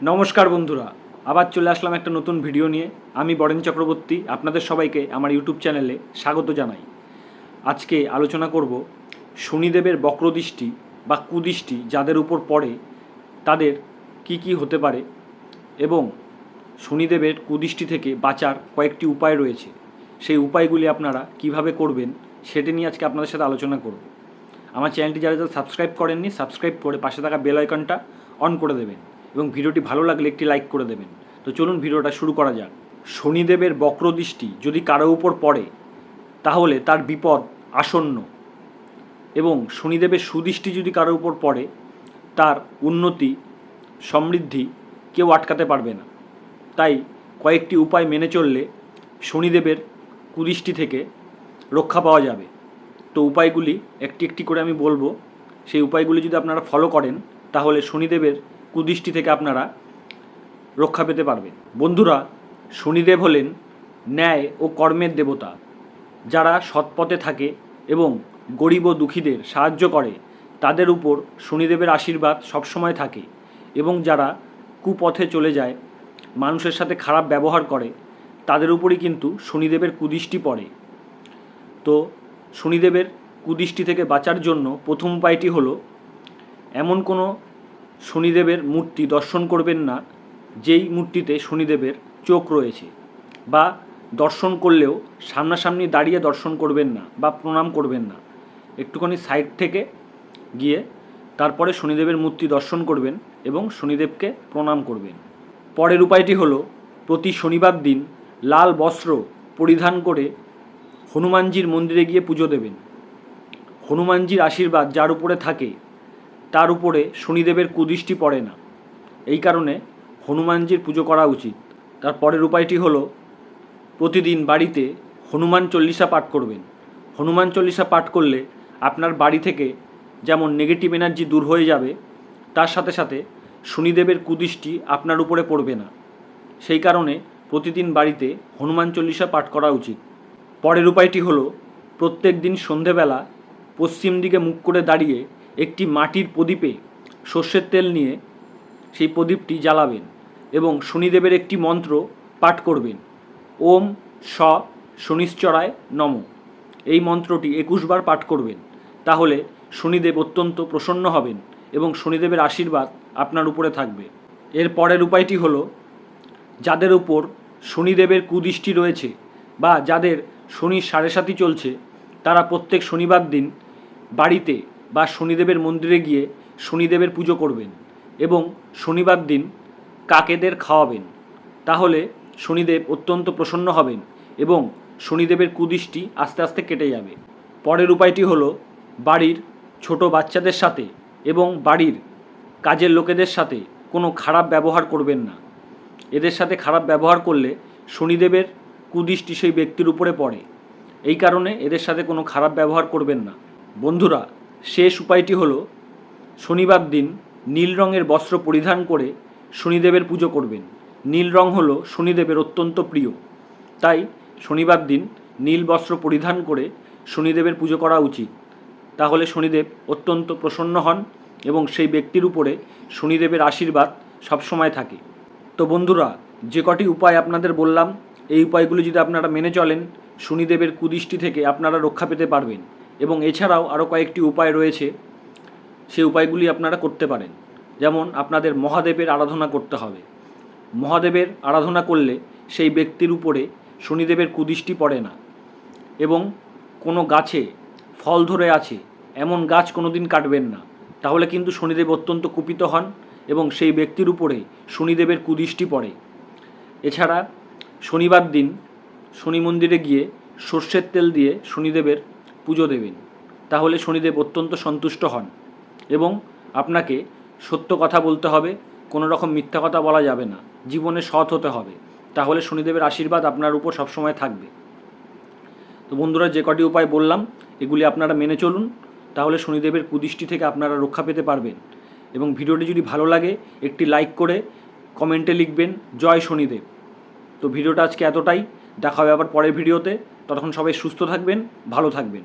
নমস্কার বন্ধুরা, আবার চলে আসলাম একটা নতুন ভিডিও নিয়ে। আমি বরেন চক্রবর্তী, আপনাদের সবাইকে আমার ইউটিউব চ্যানেলে স্বাগত জানাই। আজকে আলোচনা করব শনিদেবের বক্রদৃষ্টি বা কুদৃষ্টি যাদের উপর পড়ে, তাদের কি কি হতে পারে এবং শনিদেবের কুদৃষ্টি থেকে বাঁচার কয়েকটি উপায় রয়েছে। সেই উপায়গুলি আপনারা কীভাবে করবেন সেটা নিয়ে আজকে আপনাদের সাথে আলোচনা করব। আমার চ্যানেলটি যারা যারা সাবস্ক্রাইব করেননি, সাবস্ক্রাইব করে পাশে থাকা বেল আইকনটা অন করে দেবেন। এবং ভিডিওটি ভালো লাগলে একটি লাইক করে দেবেন। তো চলুন ভিডিওটা শুরু করা যাক। শনিদেবের বক্রদৃষ্টি যদি কারও উপর পড়ে, তাহলে তার বিপদ আসন্ন। এবং শনিদেবের সুদৃষ্টি যদি কারও উপর পড়ে, তার উন্নতি, সমৃদ্ধি কেউ আটকাতে পারবে না। তাই কয়েকটি উপায় মেনে চললে শনিদেবের কুদৃষ্টি থেকে রক্ষা পাওয়া যাবে। তো উপায়গুলি একটি একটি করে আমি বলব। সেই উপায়গুলি যদি আপনারা ফলো করেন, তাহলে শনিদেবের কুদৃষ্টি থেকে আপনারা রক্ষা পেতে পারবেন। বন্ধুরা, শনিদেব হলেন ন্যায় ও কর্মের দেবতা, যারা সৎপথে থাকে এবং গরিব ও দুঃখীদের সাহায্য করে, তাদের উপর শনিদেবের আশীর্বাদ সবসময় থাকে এবং যারা কুপথে চলে যায়, মানুষের সাথে খারাপ ব্যবহার করে, তাদের উপরই কিন্তু শনিদেবের কুদৃষ্টি পড়ে। তো শনিদেবের কুদৃষ্টি থেকে বাঁচার জন্য প্রথম উপায়টি হলো, এমন কোনো শনিদেবের মূর্তি দর্শন করবেন না, যেই মূর্তিতে শনিদেবের চোখ রয়েছে, বা দর্শন করলেও সামনাসামনি দাঁড়িয়ে দর্শন করবেন না বা প্রণাম করবেন না। একটুখানি সাইড থেকে গিয়ে তারপরে শনিদেবের মূর্তি দর্শন করবেন এবং শনিদেবকে প্রণাম করবেন। পরের উপায়টি হলো, প্রতি শনিবার দিন লাল বস্ত্র পরিধান করে হনুমানজির মন্দিরে গিয়ে পুজো দেবেন। হনুমানজির আশীর্বাদ যার উপরে থাকে তার উপরে শনিদেবের কুদৃষ্টি পড়ে না। এই কারণে হনুমানজির পুজো করা উচিত। তার পরের উপায়টি হলো, প্রতিদিন বাড়িতে হনুমান চল্লিশা পাঠ করবেন। হনুমান চল্লিশা পাঠ করলে আপনার বাড়ি থেকে যেমন নেগেটিভ এনার্জি দূর হয়ে যাবে, তার সাথে সাথে শনিদেবের কুদৃষ্টি আপনার উপরে পড়বে না। সেই কারণে প্রতিদিন বাড়িতে হনুমান চল্লিশা পাঠ করা উচিত। পরের উপায়টি হলো, প্রত্যেক দিন সন্ধেবেলা পশ্চিম দিকে মুখ করে দাঁড়িয়ে একটি মাটির প্রদীপে সর্ষের তেল নিয়ে সেই প্রদীপটি জ্বালাবেন এবং শনিদেবের একটি মন্ত্র পাঠ করবেন। ওম স শনিশ্চরায় নম। এই মন্ত্রটি একুশবার পাঠ করবেন। তাহলে শনিদেব অত্যন্ত প্রসন্ন হবেন এবং শনিদেবের আশীর্বাদ আপনার উপরে থাকবে। এর পরের উপায়টি হলো, যাদের উপর শনিদেবের কুদৃষ্টি রয়েছে বা যাদের শনির সাড়ে সাথী চলছে, তারা প্রত্যেক শনিবার দিন বাড়িতে বা শনিদেবের মন্দিরে গিয়ে শনিদেবের পুজো করবেন এবং শনিবার দিন কাকেদের খাওয়াবেন। তাহলে শনিদেব অত্যন্ত প্রসন্ন হবেন এবং শনিদেবের কুদৃষ্টি আস্তে আস্তে কেটে যাবে। পরের উপায়টি হলো বাড়ির ছোট বাচ্চাদের সাথে এবং বাড়ির কাজের লোকেদের সাথে কোনো খারাপ ব্যবহার করবেন না। এদের সাথে খারাপ ব্যবহার করলে শনিদেবের কুদৃষ্টি সেই ব্যক্তির উপরে পড়ে। এই কারণে এদের সাথে কোনো খারাপ ব্যবহার করবেন না। বন্ধুরা শেষ উপায়টি হলো শনিবার দিন নীল রঙের বস্ত্র পরিধান করে শনিদেবের পুজো করবেন। নীল রং হল শনিদেবের অত্যন্ত প্রিয়। তাই শনিবার দিন নীল বস্ত্র পরিধান করে শনিদেবের পুজো করা উচিত। তাহলে শনিদেব অত্যন্ত প্রসন্ন হন এবং সেই ব্যক্তির উপরে শনিদেবের আশীর্বাদ সবসময় থাকে। তো বন্ধুরা, যে কটি উপায় আপনাদের বললাম, এই উপায়গুলি যদি আপনারা মেনে চলেন, শনিদেবের কুদৃষ্টি থেকে আপনারা রক্ষা পেতে পারবেন। এবং এছাড়াও আরও কয়েকটি উপায় রয়েছে। সেই উপায়গুলি আপনারা করতে পারেন। যেমন আপনাদের মহাদেবের আরাধনা করতে হবে। মহাদেবের আরাধনা করলে সেই ব্যক্তির উপরে শনিদেবের কুদৃষ্টি পড়ে না এবং কোনো গাছে ফল ধরে আছে, এমন গাছ কোনো দিন কাটবেন না। তাহলে কিন্তু শনিদেব অত্যন্ত কুপিত হন এবং সেই ব্যক্তির উপরে শনিদেবের কুদৃষ্টি পড়ে। এছাড়া শনিবার দিন শনি মন্দিরে গিয়ে সর্ষের তেল দিয়ে শনিদেবের পুজো দেবেন, তাহলে শনিদেব অত্যন্ত সন্তুষ্ট হন এবং আপনাকে সত্য কথা বলতে হবে, কোনো রকম মিথ্যা কথা বলা যাবে না, জীবনে সৎ হতে হবে, তাহলে শনিদেবের আশীর্বাদ আপনার উপর সবসময় থাকবে। তো বন্ধুরা, যে কটি উপায় বললাম, এগুলি আপনারা মেনে চলুন, তাহলে শনিদেবের কুদৃষ্টি থেকে আপনারা রক্ষা পেতে পারবেন এবং ভিডিওটি যদি ভালো লাগে, একটি লাইক করে কমেন্টে লিখবেন, জয় শনিদেব। তো ভিডিওটা আজকে এতটাই, দেখা হবে আবার পরের ভিডিওতে, ততক্ষণ সবাই সুস্থ থাকবেন, ভালো থাকবেন।